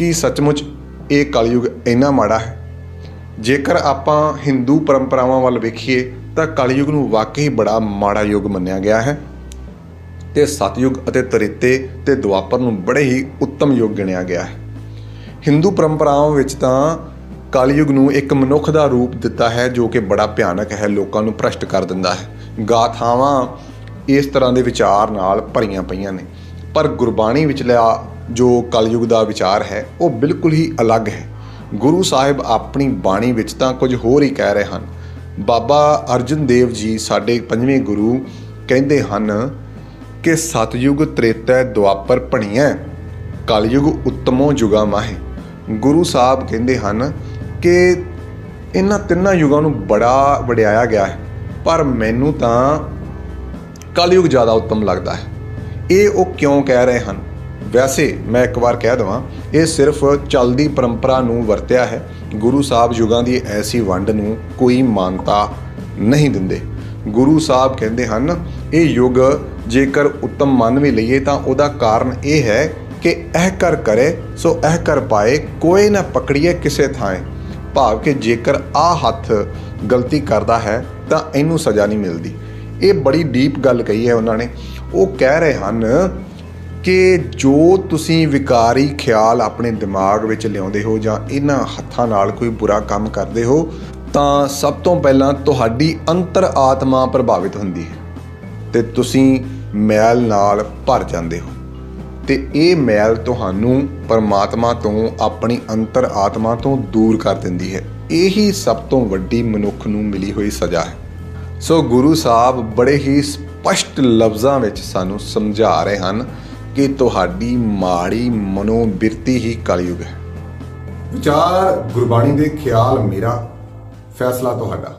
ਕਿ ਸੱਚਮੁੱਚ ਇਹ ਕਲਯੁਗ ਇੰਨਾ ਮਾੜਾ ਹੈ। ਜੇਕਰ ਆਪਾਂ ਹਿੰਦੂ ਪਰੰਪਰਾਵਾਂ ਵੱਲ ਵੇਖੀਏ, ਤਾਂ ਕਲਯੁਗ ਨੂੰ ਵਾਕਈ ਬੜਾ ਮਾੜਾ ਯੁੱਗ ਮੰਨਿਆ ਗਿਆ ਹੈ। ਤੇ ਸਤਯੁਗ ਅਤੇ ਤ੍ਰੇਤੇ ਤੇ ਦੁਆਪਰ ਨੂੰ ਬੜੇ ਹੀ ਉੱਤਮ ਯੁੱਗ ਗਿਣਿਆ ਗਿਆ ਹੈ। ਹਿੰਦੂ ਪਰੰਪਰਾਵਾਂ ਵਿੱਚ ਤਾਂ ਕਲਯੁਗ ਨੂੰ ਇੱਕ ਮਨੁੱਖ ਦਾ ਰੂਪ ਦਿੱਤਾ ਹੈ, ਜੋ ਕਿ ਬੜਾ ਭਿਆਨਕ ਹੈ, ਲੋਕਾਂ ਨੂੰ ਭ੍ਰਸ਼ਟ ਕਰ ਦਿੰਦਾ ਹੈ। ਗਾਥਾਵਾਂ ਇਸ ਤਰ੍ਹਾਂ ਦੇ ਵਿਚਾਰ ਨਾਲ ਭਰੀਆਂ ਪਈਆਂ ਨੇ। ਪਰ ਗੁਰਬਾਣੀ ਵਿਚਲਾ ਜੋ ਕਲਯੁਗ ਦਾ ਵਿਚਾਰ ਹੈ, ਉਹ ਬਿਲਕੁਲ ਹੀ ਅਲੱਗ ਹੈ। ਗੁਰੂ ਸਾਹਿਬ ਆਪਣੀ ਬਾਣੀ ਵਿੱਚ ਤਾਂ ਕੁਝ ਹੋਰ ਹੀ ਕਹਿ ਰਹੇ ਹਨ। ਬਾਬਾ ਅਰਜਨ ਦੇਵ ਜੀ ਸਾਡੇ ਪੰਜਵੇਂ ਗੁਰੂ ਕਹਿੰਦੇ ਹਨ ਕਿ ਸਤਯੁਗ ਤ੍ਰੇਤੈ ਦੁਆਪਰ ਭਣੀਐ, ਕਲਯੁਗ ਉੱਤਮੋ ਜੁਗਾ ਮਾਹੇ। ਗੁਰੂ ਸਾਹਿਬ ਕਹਿੰਦੇ ਹਨ ਕਿ ਇਹਨਾਂ ਤਿੰਨਾਂ ਯੁਗਾਂ ਨੂੰ ਬੜਾ ਵਡਿਆਇਆ ਗਿਆ ਹੈ, ਪਰ ਮੈਨੂੰ ਤਾਂ ਕਲਯੁਗ ਜ਼ਿਆਦਾ ਉੱਤਮ ਲੱਗਦਾ ਹੈ। ਇਹ ਉਹ ਕਿਉਂ ਕਹਿ ਰਹੇ ਹਨ? ਵੈਸੇ ਮੈਂ ਇੱਕ ਵਾਰ ਕਹਿ ਦਵਾਂ, ਇਹ ਸਿਰਫ ਚੱਲਦੀ ਪਰੰਪਰਾ ਨੂੰ ਵਰਤਿਆ ਹੈ। ਗੁਰੂ ਸਾਹਿਬ ਯੁਗਾਂ ਦੀ ਐਸੀ ਵੰਡ ਨੂੰ ਕੋਈ ਮਾਨਤਾ ਨਹੀਂ ਦਿੰਦੇ। ਗੁਰੂ ਸਾਹਿਬ ਕਹਿੰਦੇ ਹਨ, ਇਹ ਯੁੱਗ ਜੇਕਰ ਉੱਤਮ ਮੰਨ ਵੀ ਲਈਏ ਤਾਂ ਉਹਦਾ ਕਾਰਨ ਇਹ ਹੈ ਕਿ ਇਹ ਕਰ ਕਰੇ, ਸੋ ਇਹ ਕਰ ਪਾਏ, ਕੋਈ ਨਾ ਪਕੜੀਏ ਕਿਸੇ ਥਾਂ। ਭਾਵ ਕਿ ਜੇਕਰ ਆ ਹੱਥ ਗਲਤੀ ਕਰਦਾ ਹੈ ਤਾਂ ਇਹਨੂੰ ਸਜ਼ਾ ਨਹੀਂ ਮਿਲਦੀ। ਇਹ ਬੜੀ ਡੀਪ ਗੱਲ ਕਹੀ ਹੈ ਉਹਨਾਂ ਨੇ। ਉਹ ਕਹਿ ਰਹੇ ਹਨ ਕਿ ਜੋ ਤੁਸੀਂ ਵਿਕਾਰੀ ਖਿਆਲ ਆਪਣੇ ਦਿਮਾਗ ਵਿੱਚ ਲਿਆਉਂਦੇ ਹੋ ਜਾਂ ਇਹਨਾਂ ਹੱਥਾਂ ਨਾਲ ਕੋਈ ਬੁਰਾ ਕੰਮ ਕਰਦੇ ਹੋ, ਤਾਂ ਸਭ ਤੋਂ ਪਹਿਲਾਂ ਤੁਹਾਡੀ ਅੰਤਰ ਆਤਮਾ ਪ੍ਰਭਾਵਿਤ ਹੁੰਦੀ ਹੈ ਤੇ ਤੁਸੀਂ ਮੈਲ ਨਾਲ ਭਰ ਜਾਂਦੇ ਹੋ। ਤੇ ਇਹ ਮੈਲ ਤੁਹਾਨੂੰ ਪਰਮਾਤਮਾ ਤੋਂ, ਆਪਣੀ ਅੰਤਰ ਆਤਮਾ ਤੋਂ ਦੂਰ ਕਰ ਦਿੰਦੀ ਹੈ। ਇਹੀ ਸਭ ਤੋਂ ਵੱਡੀ ਮਨੁੱਖ ਨੂੰ ਮਿਲੀ ਹੋਈ ਸਜ਼ਾ ਹੈ। ਸੋ ਗੁਰੂ ਸਾਹਿਬ ਬੜੇ ਹੀ ਸਪਸ਼ਟ ਲਫ਼ਜ਼ਾਂ ਵਿੱਚ ਸਾਨੂੰ ਸਮਝਾ ਰਹੇ ਹਨ ਕਿ ਤੁਹਾਡੀ ਮਾੜੀ ਮਨੋਬਿਰਤੀ ਹੀ ਕਲਯੁਗ ਹੈ। ਵਿਚਾਰ ਗੁਰਬਾਣੀ ਦੇ ਖਿਆਲ ਮੇਰਾ ਫੈਸਲਾ ਤੁਹਾਡਾ।